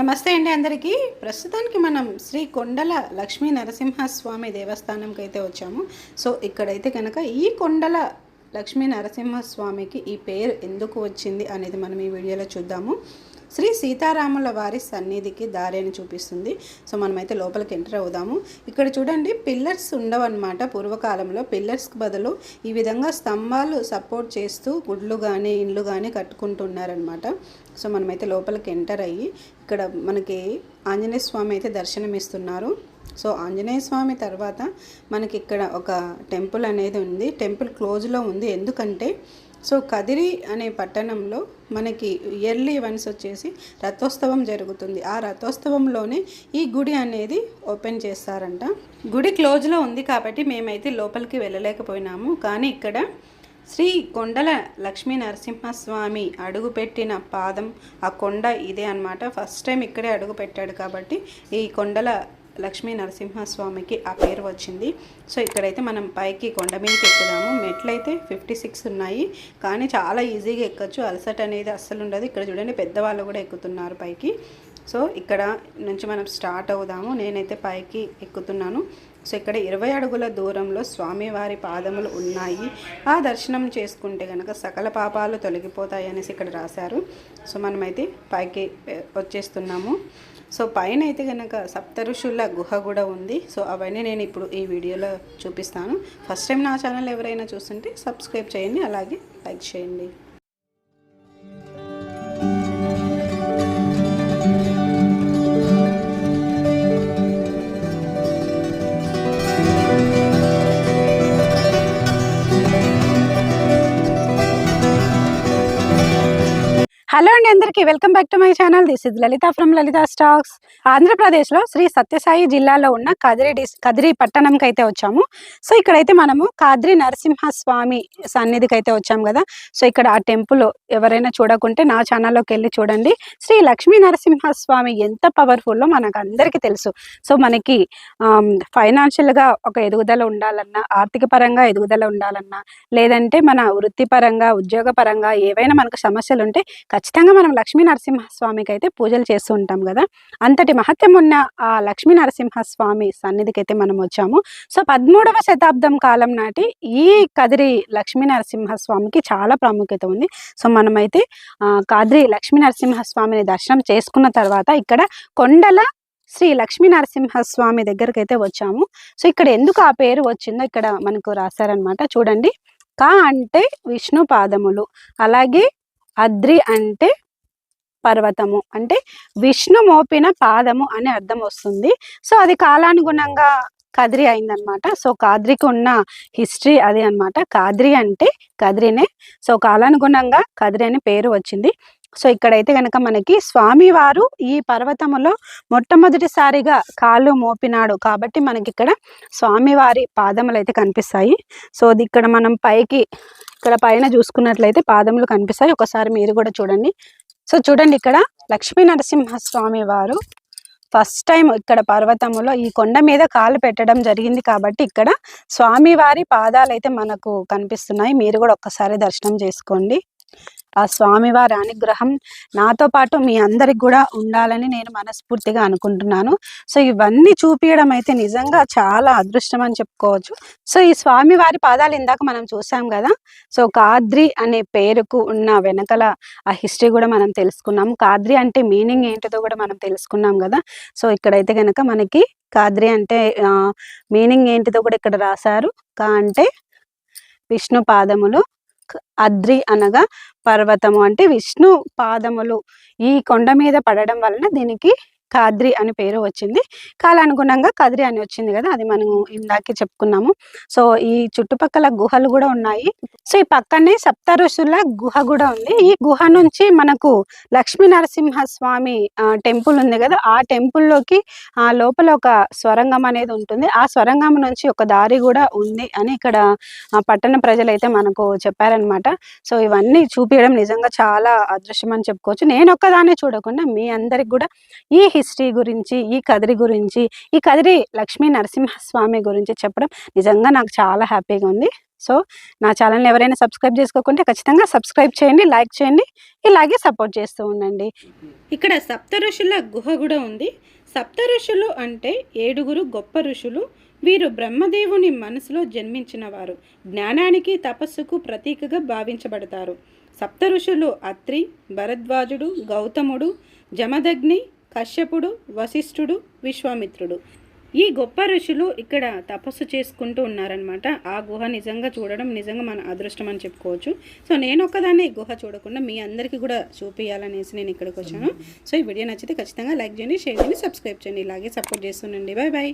నమస్తే అండి అందరికీ. ప్రస్తుతానికి మనం శ్రీ కొండల లక్ష్మీ నరసింహస్వామి దేవస్థానంకి అయితే వచ్చాము. సో ఇక్కడైతే కనుక ఈ కొండల లక్ష్మీ నరసింహస్వామికి ఈ పేరు ఎందుకు వచ్చింది అనేది మనం ఈ వీడియోలో చూద్దాము. శ్రీ సీతారాముల వారి సన్నిధికి దారి అని చూపిస్తుంది. సో మనమైతే లోపలికి ఎంటర్ అవుదాము. ఇక్కడ చూడండి పిల్లర్స్ ఉండవన్నమాట పూర్వకాలంలో. పిల్లర్స్కి బదులు ఈ విధంగా స్తంభాలు సపోర్ట్ చేస్తూ గుడ్లు కానీ ఇండ్లు కానీ కట్టుకుంటున్నారనమాట సో మనమైతే లోపలికి ఎంటర్ అయ్యి ఇక్కడ మనకి ఆంజనేయ స్వామి అయితే దర్శనమిస్తున్నారు. సో ఆంజనేయ స్వామి తర్వాత మనకి ఇక్కడ ఒక టెంపుల్ అనేది ఉంది. టెంపుల్ క్లోజ్లో ఉంది. ఎందుకంటే సో కదిరి అనే పట్టణంలో మనకి ఇయర్లీ వన్స్ వచ్చేసి రథోత్సవం జరుగుతుంది. ఆ రథోత్సవంలోనే ఈ గుడి అనేది ఓపెన్ చేస్తారంట. గుడి క్లోజ్లో ఉంది కాబట్టి మేమైతే లోపలికి వెళ్ళలేకపోయినాము. కానీ ఇక్కడ శ్రీ కొండల లక్ష్మీ నరసింహస్వామి అడుగుపెట్టిన పాదం ఆ కొండ ఇదే అన్నమాట. ఫస్ట్ టైం ఇక్కడే అడుగు పెట్టాడు కాబట్టి ఈ కొండల లక్ష్మీ నరసింహస్వామికి ఆ పేరు వచ్చింది. సో ఇక్కడైతే మనం పైకి కొండ మీదకి ఎక్కుదాము. మెట్లు అయితే ఫిఫ్టీ సిక్స్ ఉన్నాయి. కానీ చాలా ఈజీగా ఎక్కచ్చు. అలసట అనేది అస్సలు ఉండదు. ఇక్కడ చూడండి పెద్దవాళ్ళు కూడా ఎక్కుతున్నారు పైకి. సో ఇక్కడ నుంచి మనం స్టార్ట్ అవుదాము. నేనైతే పైకి ఎక్కుతున్నాను. సో ఇక్కడ ఇరవై అడుగుల దూరంలో స్వామివారి పాదములు ఉన్నాయి. ఆ దర్శనం చేసుకుంటే కనుక సకల పాపాలు తొలగిపోతాయి అనేసి ఇక్కడ రాశారు. సో మనమైతే పైకి వచ్చేస్తున్నాము. సో పైన అయితే కనుక సప్త ఋషుల గుహ కూడా ఉంది. సో అవన్నీ నేను ఇప్పుడు ఈ వీడియోలో చూపిస్తాను. ఫస్ట్ టైం నా ఛానల్ ఎవరైనా చూస్తుంటే సబ్స్క్రైబ్ చేయండి. అలాగే లైక్ చేయండి. హలో అండి అందరికీ welcome back to my channel. This is Lalitha from Lalitha stocks. ఆంధ్రప్రదేశ్లో శ్రీ సత్యసాయి జిల్లాలో ఉన్న కదిరి డిస్ కదిరి పట్టణంకి అయితే వచ్చాము. సో ఇక్కడైతే మనము కాద్రి నరసింహస్వామి సన్నిధికి అయితే వచ్చాము కదా. సో ఇక్కడ ఆ టెంపుల్ ఎవరైనా చూడకుంటే నా ఛానల్లోకి వెళ్ళి చూడండి. శ్రీ లక్ష్మీ నరసింహస్వామి ఎంత పవర్ఫుల్లో మనకు అందరికీ తెలుసు. సో మనకి ఫైనాన్షియల్గా ఒక ఎదుగుదల ఉండాలన్నా ఆర్థిక పరంగా ఎదుగుదల ఉండాలన్నా లేదంటే మన వృత్తిపరంగా ఉద్యోగపరంగా ఏవైనా మనకు సమస్యలు ఉంటే ఖచ్చితంగా మనం లక్ష్మీ నరసింహస్వామికి అయితే పూజలు చేస్తూ ఉంటాం కదా. అంతటి మహత్యం ఉన్న ఆ లక్ష్మీ నరసింహస్వామి సన్నిధికి అయితే మనం వచ్చాము. సో పదమూడవ శతాబ్దం కాలం నాటి ఈ కదిరి లక్ష్మీ నరసింహస్వామికి చాలా ప్రాముఖ్యత ఉంది. సో మనమైతే కదిరి కాద్రి లక్ష్మీ నరసింహస్వామిని దర్శనం చేసుకున్న తర్వాత ఇక్కడ కొండల శ్రీ లక్ష్మీ నరసింహస్వామి దగ్గరికి అయితే వచ్చాము. సో ఇక్కడ ఎందుకు ఆ పేరు వచ్చిందో ఇక్కడ మనకు రాశారనమాట చూడండి. కా అంటే విష్ణు పాదములు. అలాగే అద్రి అంటే పర్వతము. అంటే విష్ణు మోపిన పాదము అనే అర్థం వస్తుంది. సో అది కాలానుగుణంగా కదిరి అయిందనమాట సో కాద్రికి ఉన్న హిస్టరీ అది అన్నమాట. కాద్రి అంటే కదిరినే. సో కాలానుగుణంగా కదిరి అనే పేరు వచ్చింది. సో ఇక్కడైతే కనుక మనకి స్వామివారు ఈ పర్వతములో మొట్టమొదటిసారిగా కాళ్ళు మోపినాడు. కాబట్టి మనకి ఇక్కడ స్వామివారి పాదములు అయితే కనిపిస్తాయి. సో అది ఇక్కడ మనం పైకి ఇక్కడ పైన చూసుకున్నట్లయితే పాదములు కనిపిస్తాయి. ఒకసారి మీరు కూడా చూడండి. సో చూడండి ఇక్కడ లక్ష్మీ నరసింహస్వామి వారు ఫస్ట్ టైం ఇక్కడ పర్వతములో ఈ కొండ మీద కాలు పెట్టడం జరిగింది కాబట్టి ఇక్కడ స్వామివారి పాదాలు అయితే మనకు కనిపిస్తున్నాయి. మీరు కూడా ఒక్కసారి దర్శనం చేసుకోండి. ఆ స్వామివారి అనుగ్రహం నాతో పాటు మీ అందరికి కూడా ఉండాలని నేను మనస్ఫూర్తిగా అనుకుంటున్నాను. సో ఇవన్నీ చూపించడం అయితే నిజంగా చాలా అదృష్టం అని చెప్పుకోవచ్చు. సో ఈ స్వామివారి పాదాలు ఇందాక మనం చూసాం కదా సో కాద్రి అనే పేరుకు ఉన్న వెనకల ఆ హిస్టరీ కూడా మనం తెలుసుకున్నాం. కాద్రి అంటే మీనింగ్ ఏంటిదో కూడా మనం తెలుసుకున్నాం కదా. సో ఇక్కడైతే కనుక మనకి కాద్రి అంటే మీనింగ్ ఏంటిదో కూడా ఇక్కడ రాశారు. కా అంటే విష్ణు పాదములు అద్రి అనగా పర్వతము. అంటే విష్ణు పాదములు. ఈ కొండ మీద పడడం వలన దీనికి కాద్రి అని పేరు వచ్చింది. కాలానుగుణంగా కద్రి అని వచ్చింది కదా అది మనం ఇందాకే చెప్పుకున్నాము. సో ఈ చుట్టుపక్కల గుహలు కూడా ఉన్నాయి. సో ఈ పక్కనే సప్త ఋషుల గుహ కూడా ఉంది. ఈ గుహ నుంచి మనకు లక్ష్మీ నరసింహ స్వామి టెంపుల్ ఉంది కదా ఆ టెంపుల్లోకి ఆ లోపల ఒక స్వరంగం అనేది ఉంటుంది. ఆ స్వరంగం నుంచి ఒక దారి కూడా ఉంది అని ఇక్కడ పట్టణ ప్రజలైతే మనకు చెప్పారనమాట సో ఇవన్నీ చూపించడం నిజంగా చాలా అదృశ్యం అని చెప్పుకోవచ్చు. నేను ఒక్కదానే చూడకుండా మీ అందరికి కూడా ఈ హిస్టరీ గురించి ఈ కదిరి గురించి ఈ కదిరి లక్ష్మీ నరసింహస్వామి గురించి చెప్పడం నిజంగా నాకు చాలా హ్యాపీగా ఉంది. సో నా ఛానల్ని ఎవరైనా సబ్స్క్రైబ్ చేసుకోకుంటే ఖచ్చితంగా సబ్స్క్రైబ్ చేయండి లైక్ చేయండి ఇలాగే సపోర్ట్ చేస్తూ ఉండండి. ఇక్కడ సప్త ఋషుల గుహ కూడా ఉంది. సప్త ఋషులు అంటే ఏడుగురు గొప్ప ఋషులు. వీరు బ్రహ్మదేవుని మనసులో జన్మించిన వారు జ్ఞానానికి తపస్సుకు ప్రతీకగా భావించబడతారు. సప్త ఋషులు అత్రి భరద్వాజుడు గౌతముడు జమదగ్ని కశ్యపుడు వశిష్ఠుడు విశ్వామిత్రుడు. ఈ గొప్ప ఋషులు ఇక్కడ తపస్సు చేసుకుంటూ ఉన్నారనమాట ఆ గుహ నిజంగా చూడడం నిజంగా మన అదృష్టం అని చెప్పుకోవచ్చు. సో నేను ఒక్కదాన్ని ఈ గుహ చూడకుండా మీ అందరికీ కూడా చూపించాలనేసి నేను ఇక్కడికి వచ్చాను. సో ఈ వీడియో నచ్చితే ఖచ్చితంగా లైక్ చేయండి షేర్ చేయండి సబ్స్క్రైబ్ చేయండి. ఇలాగే సపోర్ట్ చేస్తుండండి. Bye bye